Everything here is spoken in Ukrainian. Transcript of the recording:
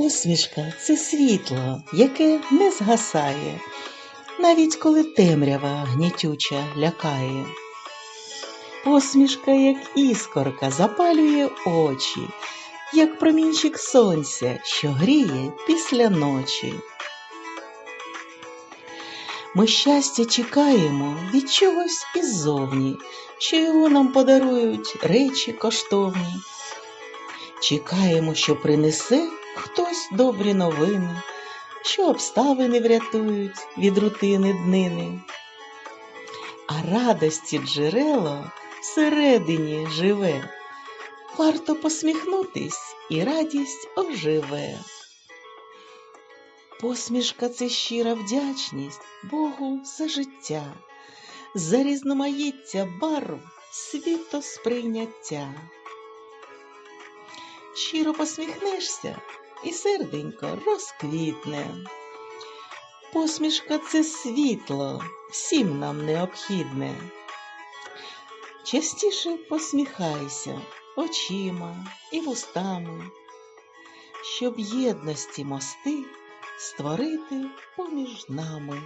Усмішка це світло, яке не згасає, навіть коли темрява гнітюча лякає. Посмішка, як іскорка, запалює очі, як промінчик сонця, що гріє після ночі. Ми щастя чекаємо від чогось іззовні, що його нам подарують речі коштовні. Чекаємо, що принесе хтось добрі новини, що обставини врятують від рутини днини. А радості джерело всередині живе. Варто посміхнутись, і радість оживе. Посмішка це щира вдячність Богу за життя, за різноманіття барв світосприйняття. Щиро посміхнешся, і серденько розквітне. Посмішка це світло, всім нам необхідне. Частіше посміхайся очима і вустами, щоб єдності мости створити поміж нами.